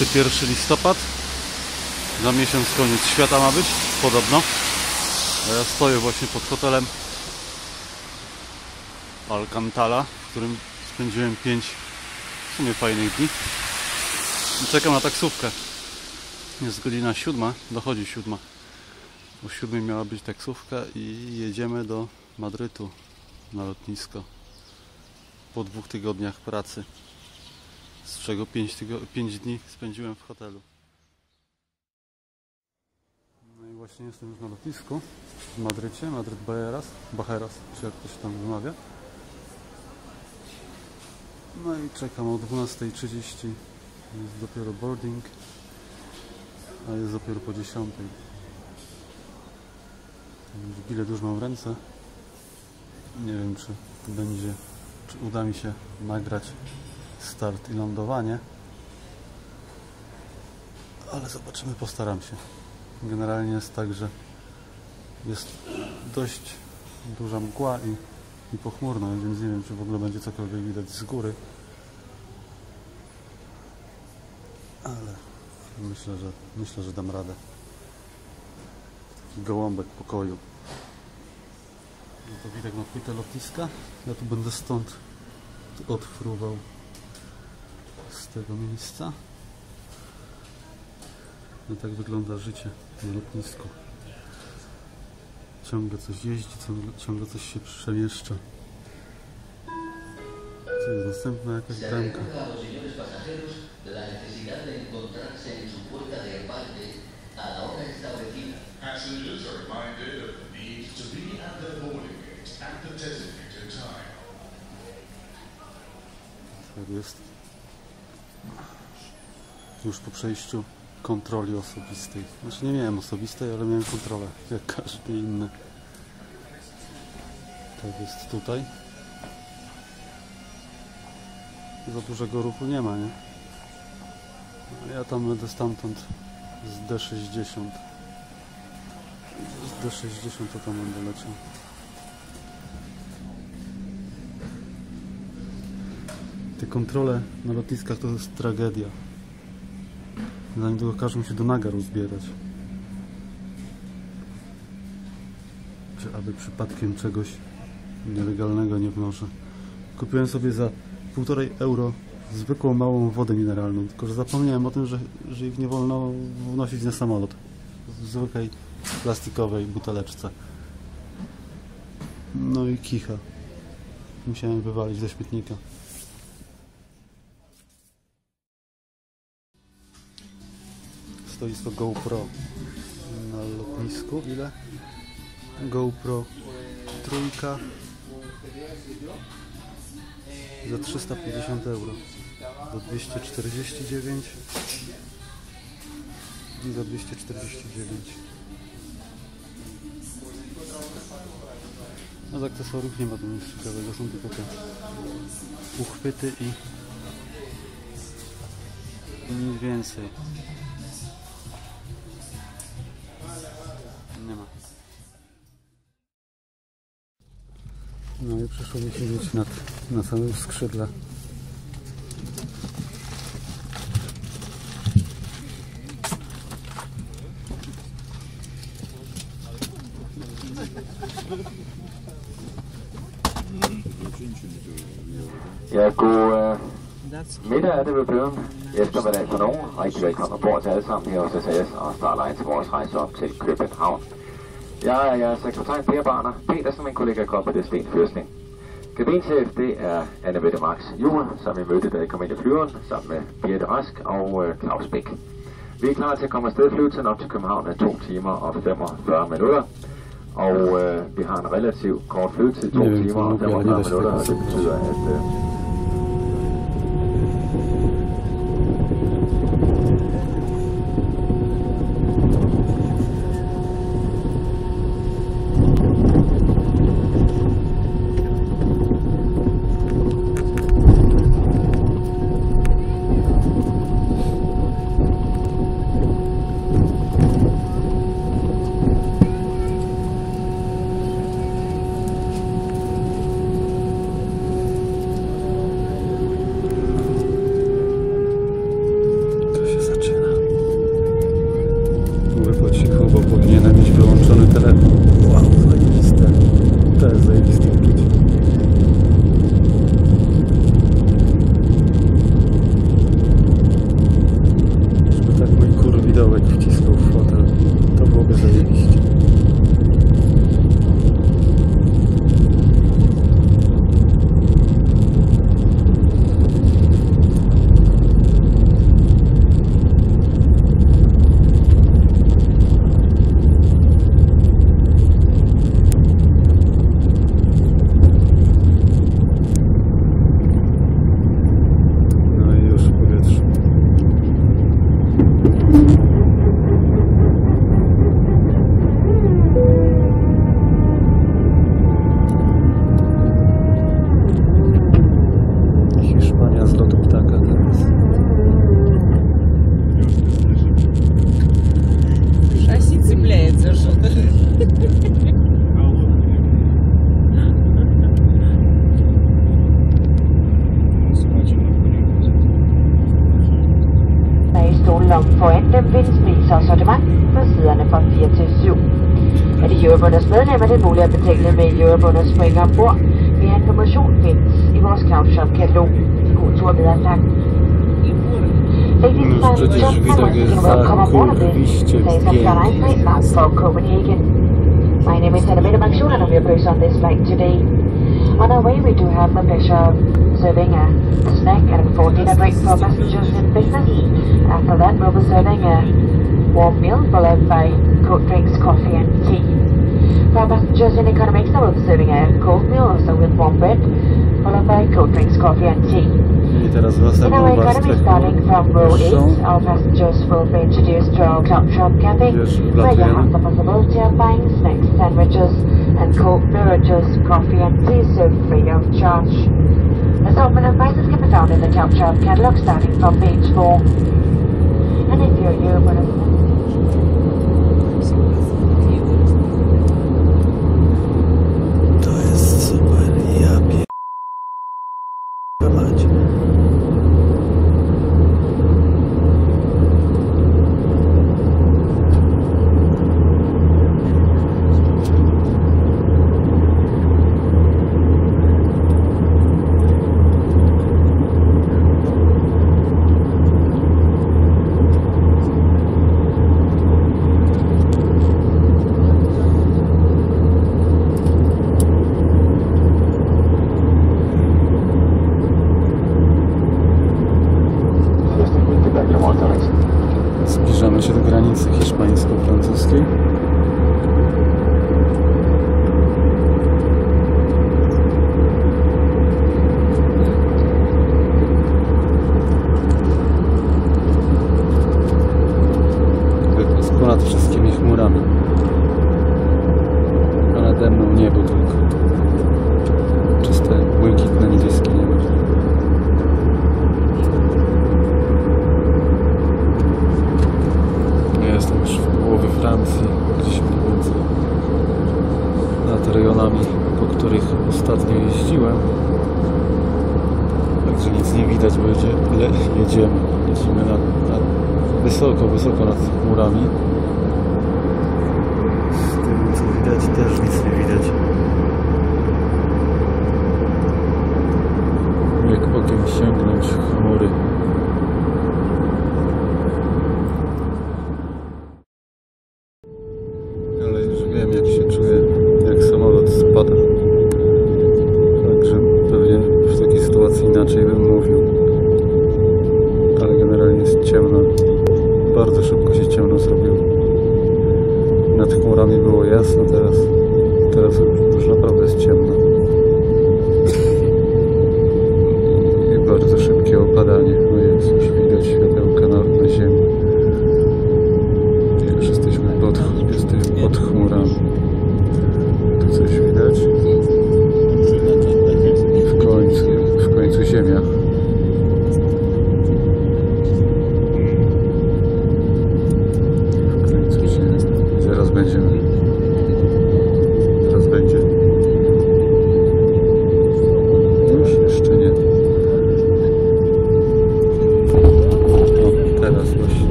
Witam, 21 listopad. Za miesiąc koniec świata ma być, podobno. A ja stoję właśnie pod hotelem Alcantara, w którym spędziłem 5 w sumie fajnych dni. I czekam na taksówkę. Jest godzina siódma, dochodzi siódma. O siódmej miała być taksówka i jedziemy do Madrytu na lotnisko. Po dwóch tygodniach pracy z czego 5, tygo- 5 dni spędziłem w hotelu. No i właśnie jestem już na lotnisku w Madrycie, Madryt Bajeras, Bajeras, czy jak to się tam wymawia. No i czekam o 12.30, jest dopiero boarding, a jest dopiero po 10.00. Już Bilet już mam w ręce. Nie wiem czy będzie, czy uda mi się nagrać start i lądowanie. Ale zobaczymy, postaram się. Generalnie jest tak, że jest dość duża mgła i, i pochmurno, więc nie wiem, czy w ogóle będzie cokolwiek widać z góry. Ale myślę, że myślę, że dam radę. Taki gołąbek pokoju. No to widać na płytę lotniska. Ja tu będę stąd odfruwał z tego miejsca. No tak wygląda życie na lotnisku. Ciągle coś jeździ, ciągle, ciągle coś się przemieszcza. Co jest następna jakaś bramka? Passengers are to. Tak jest. Już po przejściu kontroli osobistej. Znaczy nie miałem osobistej, ale miałem kontrolę, jak każdy inny. Tak jest tutaj. Za dużego ruchu nie ma, nie? Ja tam będę stamtąd z D60. Z D60 to tam będę leciał. Te kontrole na lotniskach to jest tragedia. Za niedługo każą się do naga rozbierać. Czy aby przypadkiem czegoś nielegalnego nie wnoszę. Kupiłem sobie za 1,5 euro zwykłą małą wodę mineralną, tylko że zapomniałem o tym, że, że ich nie wolno wnosić na samolot. W zwykłej plastikowej buteleczce. No i kicha. Musiałem wywalić do śmietnika. Stoisko GoPro na lotnisku. Ile? GoPro trójka za 350 euro za 249 i za 249 no z akcesoriów nie ma tu nic ciekawego są tylko te uchwyty i nic więcej przyszło mi się mieć nad, na samym skrzydle. Ja, god øh, middag er det ved blevet Eftermiddag for nogen. Rigtig velkommen ombord til alle sammen her hos SAS og Starline til vores rejse op til København. Jeg er jeres sekretær Per Barner. Petersen, min kollega, kommer det Sten Førsling. Kabinchef, det er Anne Mette Max Juhl, som vi mødte, da I kom ind i flyveren, sammen med Birte Rask og øh, Claus Bæk. Vi er klar til at komme afsted. Flyvetiden op til København er 2 timer og 45 minutter. Og øh, vi har en relativt kort flyvetid, 2 Ja, timer og nu bliver jeg 45 lige minutter, og det betyder, at øh, om foran findes prisorsortiment på siderne fra 4 til 7. Er det Eurobonus medlemmer, det er muligt at betale med Eurobonus point ombord. Mere information findes i vores Cloud Shop katalog. God tur tak. Ladies and gentlemen, welcome aboard of this Airline flight for Copenhagen. My name is Annabelle Maxun and I'm your person on this flight today. On our way, we do have the pleasure of serving a snack and a full dinner break for passengers in business. After that, we'll be serving a warm meal followed by cold drinks, coffee, and tea. For passengers in economy extra, we'll be serving a cold meal also with warm bread, followed by cold drinks, coffee, and tea. I teraz In our następną economy, starting from row 8, wyższą. our passengers will be introduced to our cloud shop cafe, Już where you wlatujemy. have the possibility of buying snacks, sandwiches, and cold beverages, coffee, and tea served free of charge. Assortment of prices can be found in the cloud shop catalog starting from page 4. 欢迎收听《娱乐新闻》。Wysoko, wysoko nad chmurami.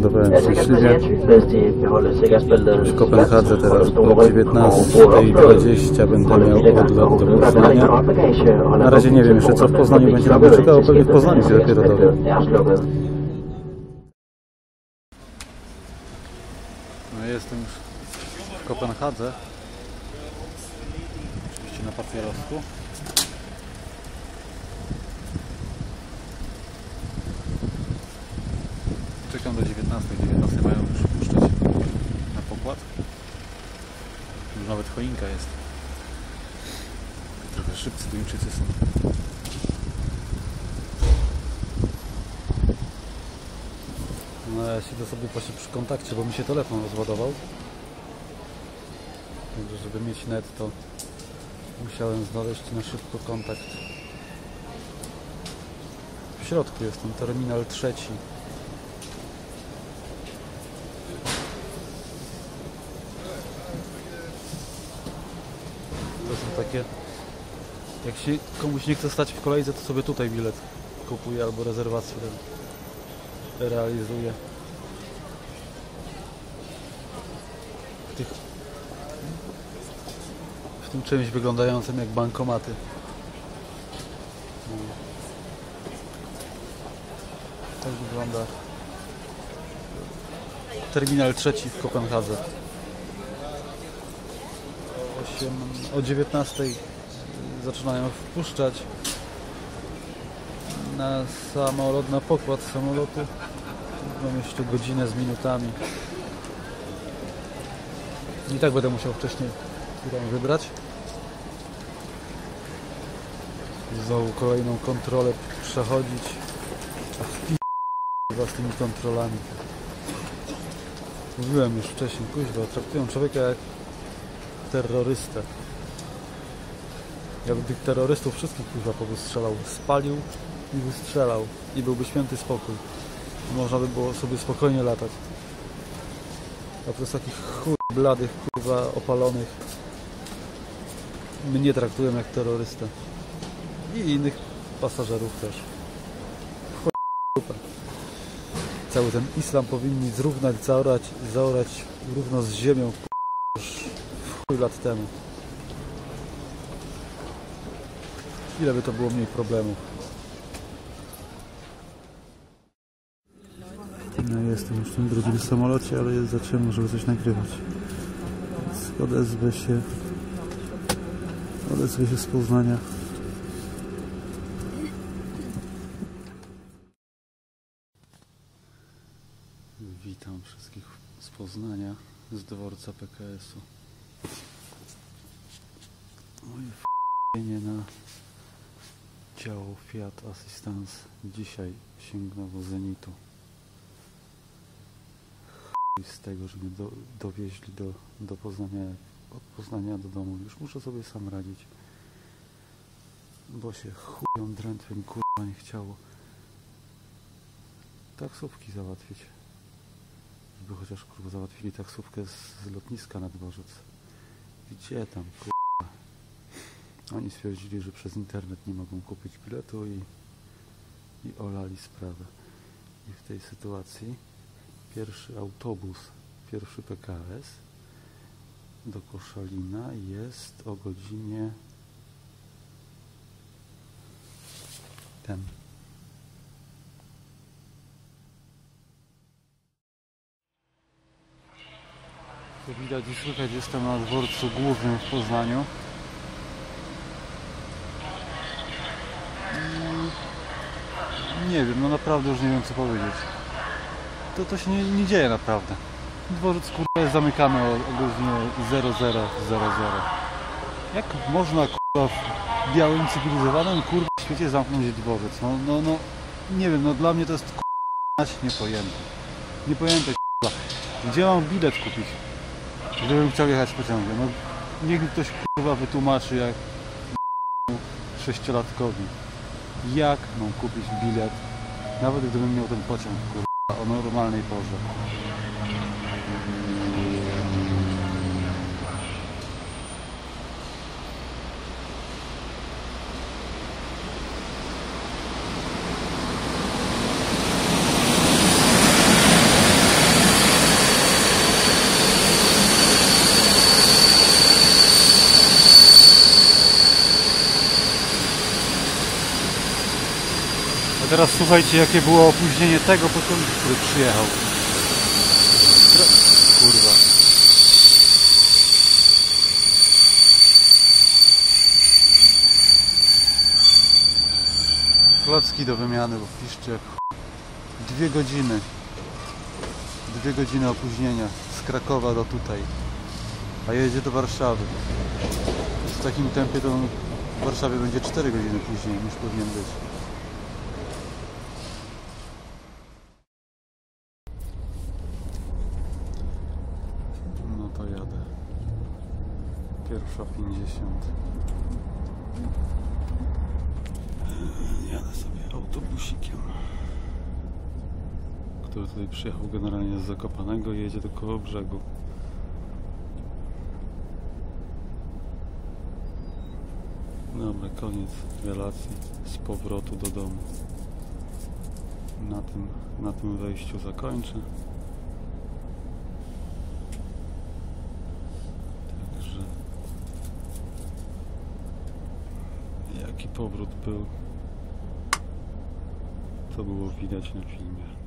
Wylądowałem szczęśliwie. W Kopenhadze teraz o 19.20 będę miał odlot do Poznania. Na razie nie wiem jeszcze co w Poznaniu będzie mnie czekało, pewnie w Poznaniu się dopiero dowiem. No jestem już w Kopenhadze. Oczywiście na papierosku. Czekam do 19. 19 mają już puszczać na pokład. Już nawet choinka jest. Trochę szybcy Duńczycy są. No ja siedzę sobie właśnie przy kontakcie, bo mi się telefon rozładował. Także żeby mieć net to musiałem znaleźć na szybko kontakt środku jest ten terminal trzeci. To są takie... Jak się komuś nie chce stać w kolejce, to sobie tutaj bilet kupuje albo rezerwację re- realizuje. W tych... W tym czymś wyglądającym jak bankomaty. No. Tak wygląda terminal trzeci w Kopenhadze. 8, o 19 zaczynają wpuszczać na samolot, na pokład samolotu. Mam jeszcze godzinę z minutami. I tak będę musiał wcześniej którą wybrać. Znowu kolejną kontrolę przechodzić. A w z tymi kontrolami. Mówiłem już wcześniej, kuźwa, traktują człowieka jak terrorystę. Ja bym tych terrorystów wszystkich kuźwa powystrzelał. Spalił i wystrzelał. I byłby święty spokój. Można by było sobie spokojnie latać. A przez takich chuj bladych, kurwa, opalonych mnie traktują jak terrorystę. I innych pasażerów też. Chuj dupę. Cały ten islam powinni zrównać, zaorać, zaorać równo z ziemią kurwa, chuj lat temu. Ile by to było mniej problemów. No jestem już w tym drugim samolocie, ale jest za ciemno, żeby coś nagrywać. Więc odezwę się. Odezwę się z Poznania. Witam wszystkich z Poznania, z dworca PKS-u. Moje na działo Fiat Assistance dzisiaj sięgnęło zenitu. Chuj z tego, że mnie do, dowieźli do, do Poznania, od Poznania do domu. Już muszę sobie sam radzić. Bo się chują drętwym kurwa nie chciało taksówki załatwić. Żeby chociaż kurwa załatwili taksówkę z, z lotniska na dworzec. Gdzie tam kurwa? Oni stwierdzili, że przez internet nie mogą kupić biletu i, i olali sprawę. I w tej sytuacji pierwszy autobus, pierwszy PKS do Koszalina jest o godzinie ten. Jak widać i słychać, jestem na dworcu głównym w Poznaniu. Nie wiem, no naprawdę już nie wiem co powiedzieć. To, to się nie, nie dzieje naprawdę. Dworzec kurwa jest zamykany o, o godzinie 00.00. Jak można kurwa w białym cywilizowanym kurwa świecie zamknąć dworzec? No, no, no, nie wiem, no dla mnie to jest kurwa niepojęte. Niepojęte kurwa. Gdzie mam bilet kupić? Gdybym chciał jechać pociągiem. No, niech mi ktoś kurwa wytłumaczy jak sześciolatkowi. Jak mam kupić bilet, nawet gdybym miał ten pociąg kurwa, o normalnej porze. A teraz słuchajcie, jakie było opóźnienie tego pociągu, który przyjechał. Kurwa. Klocki do wymiany, bo piszcie Dwie godziny. Dwie godziny opóźnienia z Krakowa do tutaj. A jedzie do Warszawy. W takim tempie to w Warszawie będzie 4 godziny później niż powinien być. No to jadę. Pierwsza 50. Jadę sobie autobusikiem, który tutaj przyjechał generalnie z Zakopanego i jedzie do koło brzegu. Dobra, koniec relacji z powrotu do domu. Na tym, na tym wejściu zakończę. Także jaki powrót był, to było widać na filmie.